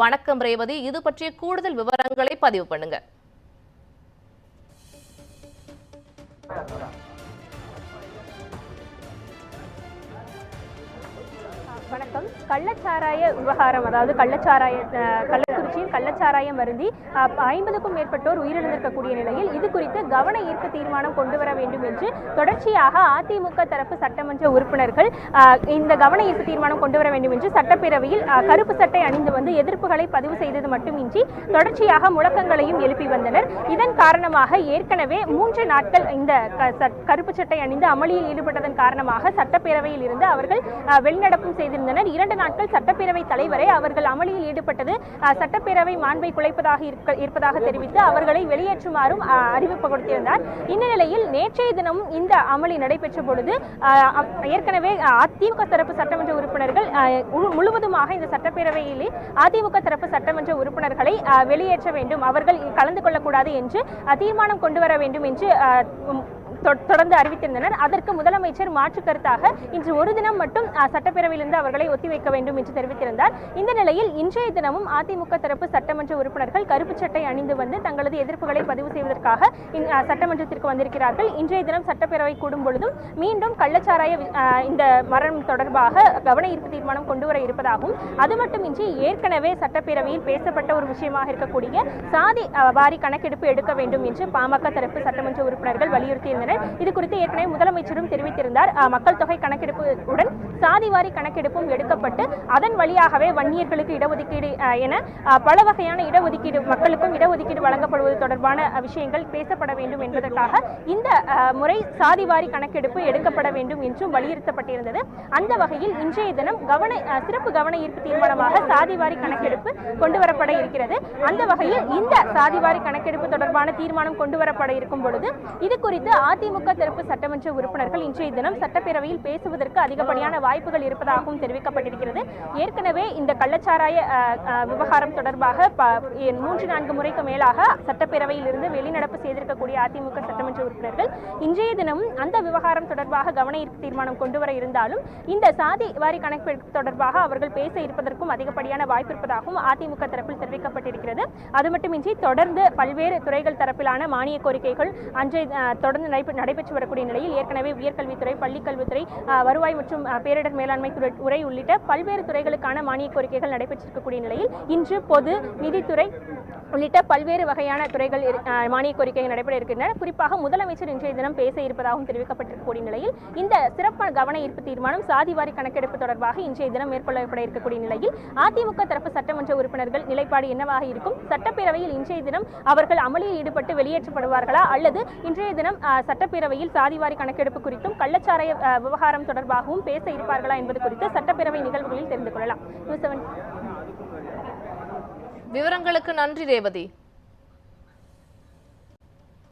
வணக்கம் ரேவதி. இது பற்றிய கூடுதல் விவரங்களை பதிவு பண்ணுங்க. வணக்கம். கள்ளச்சாராய விவகாரம் அதாவது கள்ளச்சாராய அஹ், கள்ளக்குறிச்சியில் கள்ளச்சாராயம் வருந்தி ஐம்பதுக்கும் மேற்பட்டோர் உயிரிழந்திருக்கக்கூடிய நிலையில் இது குறித்து கவன ஈர்ப்பு தீர்மானம் கொண்டு வர வேண்டும் என்று தொடர்ச்சியாக அதிமுக தரப்பு சட்டமன்ற உறுப்பினர்கள் இந்த கவன ஈர்ப்பு தீர்மானம் கொண்டு வர வேண்டும் என்று சட்டப்பேரவையில் கருப்பு சட்டை அணிந்து வந்து எதிர்ப்புகளை பதிவு செய்தது மட்டுமின்றி தொடர்ச்சியாக முழக்கங்களையும் எழுப்பி வந்தனர். இதன் காரணமாக ஏற்கனவே மூன்று நாட்கள் இந்த க- கருப்பு சட்டை அணிந்து அமளியில் ஈடுபட்டதன் காரணமாக சட்டப்பேரவையில் இருந்து அவர்கள் வெளிநடப்பும் செய்து செய்திருந்தனர் இரண்டு நாட்கள் சட்டப்பேரவை தலைவரை அவர்கள் அமளியில் ஈடுபட்டது. அஹ், சட்டப்பேரவை மாண்பை குலைப்பதாக இருப்பதாக தெரிவித்து அவர்களை வெளியேற்றுமாறும் அறிவிப்பு கொடுத்திருந்தார் இந்த நிலையில் நேற்றைய தினம் இந்த அமளி நடைபெற்ற பொழுது ஏற்கனவே அதிமுக தரப்பு சட்டமன்ற உறுப்பினர்கள் முழுவதுமாக இந்த சட்டப்பேரவையிலே அதிமுக தரப்பு சட்டமன்ற உறுப்பினர்களை வெளியேற்ற வேண்டும். அவர்கள் கலந்து கொள்ளக்கூடாது என்று தீர்மானம் கொண்டு வர வேண்டும் என்று தொடர்ந்து அறிவித்திருந்தனர். அதற்கு முதலமைச்சர் மாற்று கருத்தாக இன்று ஒரு தினம் மட்டும் சட்டப்பேரவையிலிருந்து அவர்களை ஒத்திவைக்க வேண்டும் என்று தெரிவித்திருந்தார். இந்த நிலையில் இன்றைய தினமும் அதிமுக தரப்பு சட்டமன்ற உறுப்பினர்கள் கருப்பு சட்டை அணிந்து வந்து தங்களது எதிர்ப்புகளை பதிவு செய்வதற்காக இந்- சட்டமன்றத்திற்கு வந்திருக்கிறார்கள். இன்றைய தினம் சட்டப்பேரவை கூடும் பொழுதும் மீண்டும் கள்ளச்சாராய இந்த மரணம் தொடர்பாக கவன ஈர்ப்பு தீர்மானம் கொண்டு வர இருப்பதாகவும் அது மட்டுமின்றி ஏற்கனவே சட்டப்பேரவையில் பேசப்பட்ட ஒரு விஷயமாக இருக்கக்கூடிய சாதி வாரி கணக்கெடுப்பு எடுக்க வேண்டும் என்று பாமக தரப்பு சட்டமன்ற உறுப்பினர்கள் வலியுறுத்தியிருந்தனர். இது குறித்து ஏற்கனவே முதலமைச்சரும் தெரிவித்திருந்தார். மக்கள் தொகை கணக்கெடுப்பு உடன் சாதிவாரி கணக்கெடுப்பும் எடுக்கப்பட்டு அதன் வழியாகவே வன்னியர்களுக்கு இடஒதுக்கீடு என பல வகையான இடஒதுக்கீடு மக்களுக்கும் இடஒதுக்கீடு வழங்கப்படுவது தொடர்பான விஷயங்கள் பேசப்பட வேண்டும் என்பதற்காக இந்த முறை சாதிவாரி கணக்கெடுப்பு எடுக்கப்பட வேண்டும் என்றும் வலியுறுத்தப்பட்டிருந்தது. அந்த வகையில் இன்றைய தினம் கவன சிறப்பு கவன ஈர்ப்பு தீர்மானமாக சாதிவாரி கணக்கெடுப்பு கொண்டு வரப்பட இருக்கிறது. அந்த வகையில் இந்த சாதிவாரி கணக்கெடுப்பு தொடர்பான தீர்மானம் கொண்டு வரப்பட இருக்கும் பொழுது இது குறித்து அதிமுக தரப்பு சட்டமன்ற உறுப்பினர்கள் இன்றைய தினம் சட்டப்பேரவையில் பேசுவதற்கு அதிகப்படியான வாய்ப்புகள் இருப்பதாகவும் தெரிவிக்கப்பட்டிருக்கிறது. ஏற்கனவே இந்த கள்ளச்சாராய விவகாரம் தொடர்பாக மூன்று நான்கு முறைக்கு மேலாக சட்டப்பேரவையில் இருந்து வெளிநடப்பு செய்திருக்கக்கூடிய அதிமுக சட்டமன்ற உறுப்பினர்கள் இன்றைய தினமும் அந்த விவகாரம் தொடர்பாக கவன ஈர்ப்பு தீர்மானம் கொண்டுவர இருந்தாலும் இந்த சாதி வாரி கணக்கெடுப்பு தொடர்பாக அவர்கள் பேச இருப்பதற்கும் அதிகப்படியான வாய்ப்பு இருப்பதாகவும் அதிமுக தரப்பில் தெரிவிக்கப்பட்டிருக்கிறது. அது மட்டுமின்றி தொடர்ந்து பல்வேறு துறைகள் தரப்பிலான மானிய கோரிக்கைகள் அன்றைய தொடர்ந்து நடைபெற்று நடைபெற்று வரக்கூடிய நிலையில் ஏற்கனவே உயர்கல்வித்துறை பள்ளிக்கல்வித்துறை வருவாய் மற்றும் பேரிடர் மேலாண்மை துறை உரை உள்ளிட்ட பல்வேறு துறைகளுக்கான மானிய கோரிக்கைகள் நடைபெற்றிருக்கக்கூடிய நிலையில் இன்று பொது நிதித்துறை உள்ளிட்ட பல்வேறு வகையான துறைகள் மானிய கோரிக்கைகள் நடைபெற இருக்கின்றன. குறிப்பாக முதலமைச்சர் இன்றைய தினம் பேச இருப்பதாகவும் தெரிவிக்கப்பட்டிருக்கக்கூடிய நிலையில் இந்த சிறப்பு கவன ஈர்ப்பு தீர்மானம் சாதிவாரி கணக்கெடுப்பு தொடர்பாக இன்றைய தினம் மேற்கொள்ளப்பட இருக்கக்கூடிய நிலையில் அதிமுக தரப்பு சட்டமன்ற உறுப்பினர்கள் நிலைப்பாடு என்னவாக இருக்கும்? சட்டப்பேரவையில் இன்றைய தினம் அவர்கள் அமளியில் ஈடுபட்டு வெளியேற்றப்படுவார்களா? அல்லது இன்றைய தினம் சட்டப்பேரவையில் சாதிவாரி கணக்கெடுப்பு குறித்தும் கள்ளச்சாராய விவகாரம் தொடர்பாகவும் பேச இருப்பார்களா என்பது குறித்து சட்டப்பேரவை நிகழ்வுகளில் தெரிந்து கொள்ளலாம். நியூஸ் செவன் விவரங்களுக்கு நன்றி ரேவதி.